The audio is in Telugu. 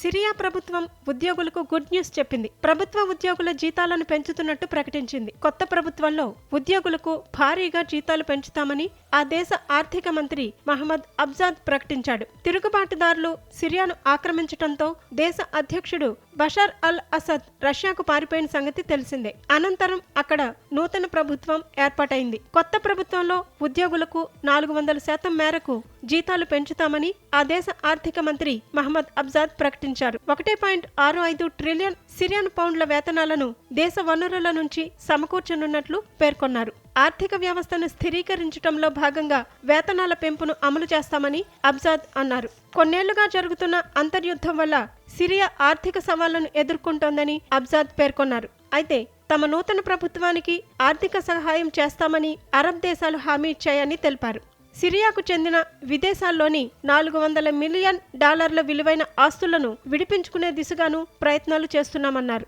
సిరియా ప్రభుత్వం ఉద్యోగులకు గుడ్ న్యూస్ చెప్పింది. ప్రభుత్వ ఉద్యోగుల జీతాలను పెంచుతున్నట్టు ప్రకటించింది. కొత్త ప్రభుత్వంలో ఉద్యోగులకు భారీగా జీతాలు పెంచుతామని ఆ దేశ ఆర్థిక మంత్రి మహమ్మద్ అబ్జాద్ ప్రకటించాడు. తిరుగుబాటుదారులు సిరియాను ఆక్రమించడంతో దేశ అధ్యక్షుడు బషార్ అల్ అసద్ రష్యాకు పారిపోయిన సంగతి తెలిసిందే. అనంతరం అక్కడ నూతన ప్రభుత్వం ఏర్పాటైంది. కొత్త ప్రభుత్వంలో ఉద్యోగులకు నాలుగు వందల శాతం మేరకు జీతాలు పెంచుతామని ఆ దేశ ఆర్థిక మంత్రి మహమ్మద్ అబ్జాద్ ప్రకటించారు. ఒకటి పాయింట్ ఆరు ఐదు ట్రిలియన్ సిరియన్ పౌండ్ల వేతనాలను దేశ వనరుల నుంచి సమకూర్చనున్నట్లు పేర్కొన్నారు. ఆర్థిక వ్యవస్థను స్థిరీకరించడంలో భాగంగా వేతనాల పెంపును అమలు చేస్తామని అబ్జాద్ అన్నారు. కొన్నేళ్ళుగా జరుగుతున్న అంతర్యుద్ధం వల్ల సిరియా ఆర్థిక సవాళ్ళను ఎదుర్కొంటోందని అబ్జాద్ పేర్కొన్నారు. అయితే తమ నూతన ప్రభుత్వానికి ఆర్థిక సహాయం చేస్తామని అరబ్ దేశాలు హామీ ఇచ్చాయని తెలిపారు. సిరియాకు చెందిన విదేశాల్లోని నాలుగు వందల మిలియన్ డాలర్ల విలువైన ఆస్తులను విడిపించుకునే దిశగాను ప్రయత్నాలు చేస్తున్నామన్నారు.